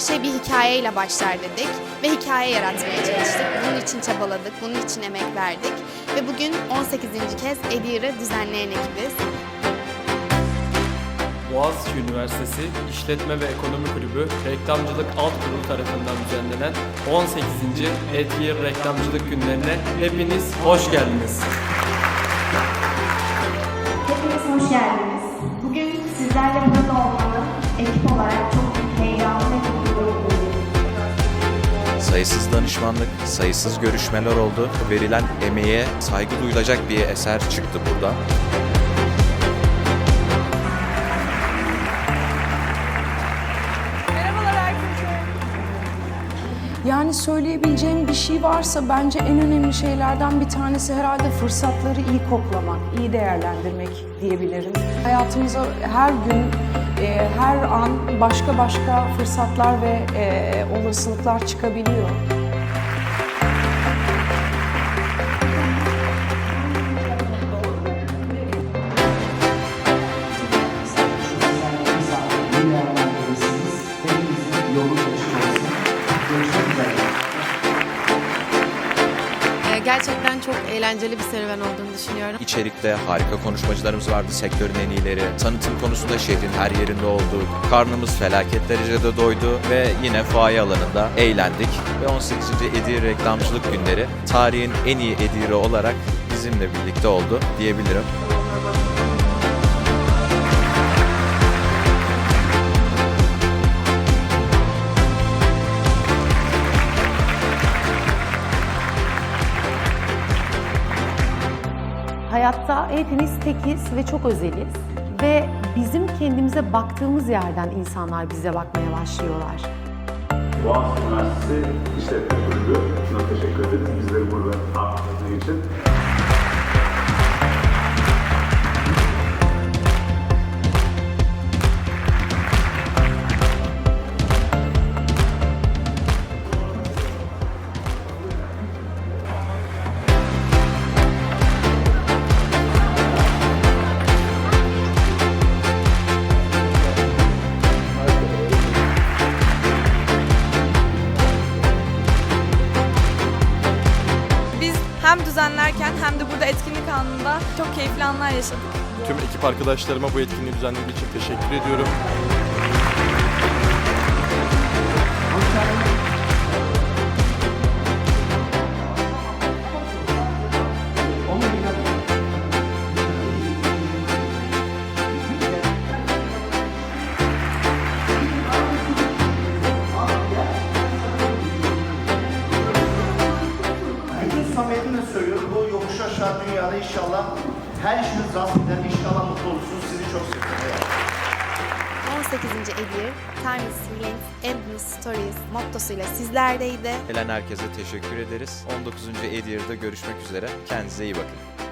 her şey bir hikayeyle başlar dedik ve hikaye yaratmaya çalıştık. Bunun için çabaladık, bunun için emek verdik ve bugün 18. kez Edir'i düzenleyen ekibiz. Boğaziçi Üniversitesi İşletme ve Ekonomi Kulübü Reklamcılık Alt Kurulu tarafından düzenlenen 18. Edir Reklamcılık Günlerine hepiniz hoş geldiniz. Hepiniz hoş geldiniz. Bugün sizlerle burada olmanın ekip olarak çok Sayısız danışmanlık, sayısız görüşmeler oldu. Verilen emeğe saygı duyulacak bir eser çıktı buradan. Yani söyleyebileceğim bir şey varsa bence en önemli şeylerden bir tanesi herhalde fırsatları iyi koklamak, iyi değerlendirmek diyebilirim. Hayatımıza her gün, e, her an başka başka fırsatlar ve e, olasılıklar çıkabiliyor. Ee, Gerçekten çok eğlenceli bir serüven olduğunu düşünüyorum. İçerikte harika konuşmacılarımız vardı, sektörün en iyileri. Tanıtım konusunda şehrin her yerinde olduk. Karnımız felaket derecede doydu ve yine fuaye alanında eğlendik. Ve 18. Edir Reklamcılık Günleri tarihin en iyi Edir'i olarak bizimle birlikte oldu diyebilirim. Hayatta hepimiz tekiz ve çok özeliz ve bizim kendimize baktığımız yerden insanlar bize bakmaya başlıyorlar. Boğaziçi Üniversitesi İşletme düzenlerken hem de burada etkinlik anında çok keyifli anlar yaşadık. Tüm ekip arkadaşlarıma bu etkinliği düzenlediği için teşekkür ediyorum. İnşallah her işiniz rast gider, inşallah mutlu olursunuz. Sizi çok seviyorum. 18. Edir, Timeless Feelings, Endless Stories mottosuyla sizlerdeydi. Gelen herkese teşekkür ederiz. 19. Edir'de görüşmek üzere. Kendinize iyi bakın.